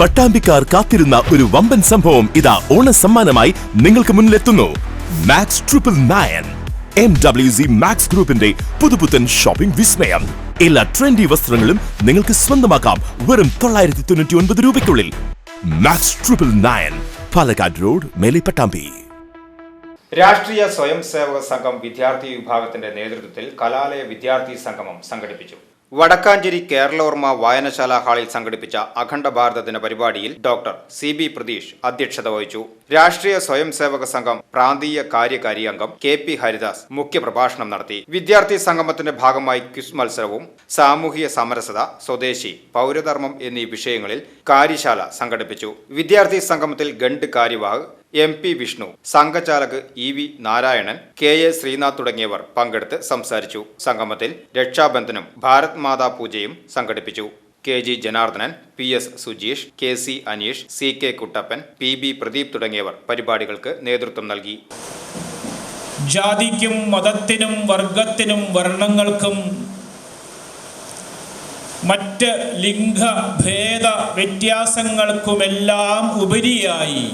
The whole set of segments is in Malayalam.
പട്ടാമ്പിക്കാർ കാത്തിരുന്ന ഒരു വമ്പൻ സംഭവം ഇതാ ഓണ സമ്മാനമായി നിങ്ങൾക്ക് മുന്നിലെത്തുന്നു. Max triple nine M W C Max ഗ്രൂപ്പിന്റെ പുതുപുത്തൻ ഷോപ്പിംഗ് വിസ്മയം. എല്ലാ ട്രെൻഡി വസ്ത്രങ്ങളും നിങ്ങൾക്ക് സ്വന്തമാക്കാം വെറും തൊള്ളായിരത്തി തൊണ്ണൂറ്റി ഒൻപത് രൂപയ്ക്കുള്ളിൽ. Max triple nine Palakkad road Melipattambi Pattambi. Rashtriya Swayam Sevak സംഘം വിദ്യാർത്ഥി വിഭാഗത്തിന്റെ നേതൃത്വത്തിൽ കലാലയ വിദ്യാർത്ഥി സംഗമം സംഘടിപ്പിച്ചു. വടക്കാഞ്ചേരി കേരളോർമ്മ വായനശാല ഹാളിൽ സംഘടിപ്പിച്ച അഖണ്ഡ ഭാരത ദിന പരിപാടിയിൽ ഡോക്ടർ സി ബി പ്രതീഷ് അധ്യക്ഷത വഹിച്ചു. രാഷ്ട്രീയ സ്വയം സേവക സംഘം പ്രാന്തീയ കാര്യകാരി അംഗം കെ പി ഹരിദാസ് മുഖ്യപ്രഭാഷണം നടത്തി. വിദ്യാർത്ഥി സംഗമത്തിന്റെ ഭാഗമായി ക്വിസ് മത്സരവും സാമൂഹിക സമരസത സ്വദേശി പൗരധർമ്മം എന്നീ വിഷയങ്ങളിൽ കാര്യശാല സംഘടിപ്പിച്ചു. വിദ്യാർത്ഥി സംഗമത്തിൽ ഗണ്ട് കാര്യവാഹ് M P Vishnu Sanghchalak E V Narayanan K A Sreenath തുടങ്ങിയവർ പങ്കെടുത്ത് സംസാരിച്ചു. സംഗമത്തിൽ രക്ഷാബന്ധനും ഭാരത് മാതാ പൂജയും സംഘടിപ്പിച്ചു. K G Janardhanan P S Sujeesh K C Aneesh C K Kuttappan P B Pradeep തുടങ്ങിയവർ പരിപാടികൾക്ക് നേതൃത്വം നൽകി. ജാതിക്കും മതത്തിനും വർഗത്തിനും വർണങ്ങൾക്കും മറ്റ് ലിംഗഭേദ വ്യത്യാസങ്ങൾക്കുമെല്ലാം ഉപരിയായി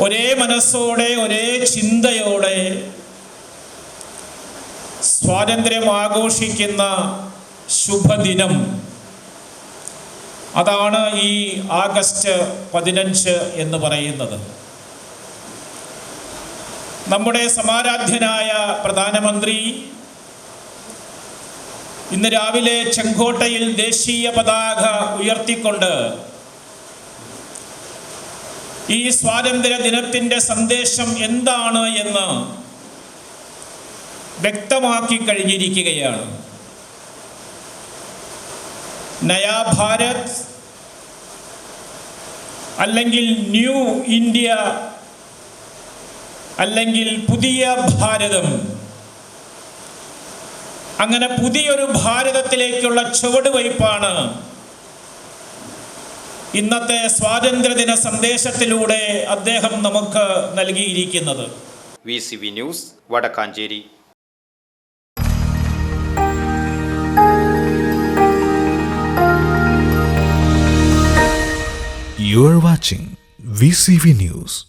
ഒരേ മനസ്സോടെ ഒരേ ചിന്തയോടെ സ്വാതന്ത്ര്യം ആഘോഷിക്കുന്ന ശുഭദിനം. അതാണ് ഈ ആഗസ്റ്റ് പതിനഞ്ച് എന്ന് പറയുന്നത്. നമ്മുടെ സമാരാധ്യനായ പ്രധാനമന്ത്രി ഇന്ന് രാവിലെ ചെങ്കോട്ടയിൽ ദേശീയ പതാക ഉയർത്തിക്കൊണ്ട് ഈ സ്വാതന്ത്ര്യ ദിനത്തിന്റെ സന്ദേശം എന്താണ് എന്ന് വ്യക്തമാക്കി കഴിഞ്ഞിരിക്കുകയാണ്. നയാ ഭാരത് അല്ലെങ്കിൽ ന്യൂ ഇന്ത്യ അല്ലെങ്കിൽ പുതിയ ഭാരതം. അങ്ങനെ പുതിയൊരു ഭാരതത്തിലേക്കുള്ള ചുവടുവയ്പ്പാണ് ഇന്നത്തെ സ്വാതന്ത്ര്യദിന സന്ദേശത്തിലൂടെ അദ്ദേഹം നമുക്ക് നൽകിയിരിക്കുന്നത് V C V news Vadakkanchery You are watching VCV News.